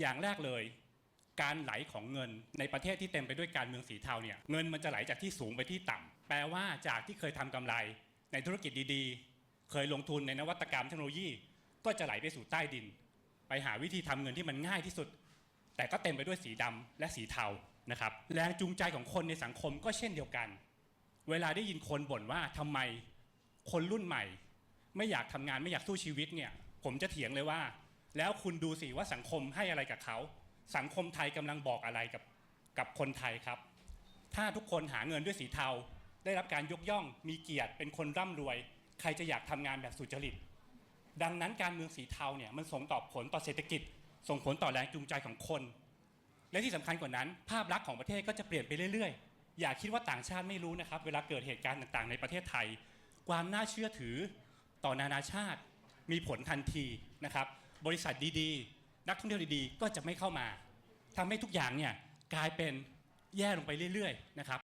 อย่างแรกเลยการไหลของเงินในประเทศที่เต็มไปด้วยการเมืองสีเทาเนี่ยเงินมันจะไหลจากที่สูงไปที่ต่ำแปลว่าจากที่เคยทำกำไร ในธุรกิจดีๆ เคยลงทุนในนวัตกรรมเทคโนโลยี ก็จะไหลไปสู่ใต้ดิน ไปหาวิธีทำเงินที่มันง่ายที่สุด แต่ก็เต็มไปด้วยสีดำและสีเทานะครับแรงจูงใจของคนในสังคมก็เช่นเดียวกัน เวลาได้ยินคนบ่นว่าทำไมคนรุ่นใหม่ ไม่อยากทำงานไม่อยากสู้ชีวิตเนี่ยผมจะเถียงเลยว่า แล้วคุณดูสิว่าสังคมให้อะไรกับเขา สังคมไทยกำลังบอกอะไรกับกับคนไทยครับ ถ้าทุกคนหาเงินด้วยสีเทา ได้รับการยกย่อง มีเกียรติ เป็นคนร่ำรวย ใครจะอยากทำงานแบบสุจริต ดังนั้นการเมืองสีเทาเนี่ยมันส่งต่อผลต่อเศรษฐกิจ ส่งผลต่อแรงจูงใจของคน และที่สำคัญกว่านั้น ภาพลักษณ์ของประเทศก็จะเปลี่ยนไปเรื่อยๆ อย่าคิดว่าต่างชาติไม่รู้นะครับ เวลาเกิดเหตุการณ์ต่างๆ ในประเทศไทย ความน่าเชื่อถือต่อนานาชาติ มีผลทันทีนะครับ บริษัทดีๆ นักท่องเที่ยวดีๆ ก็จะไม่เข้ามาทำให้ทุกอย่างเนี่ยกลายเป็นแย่ลงไปเรื่อยๆนะครับ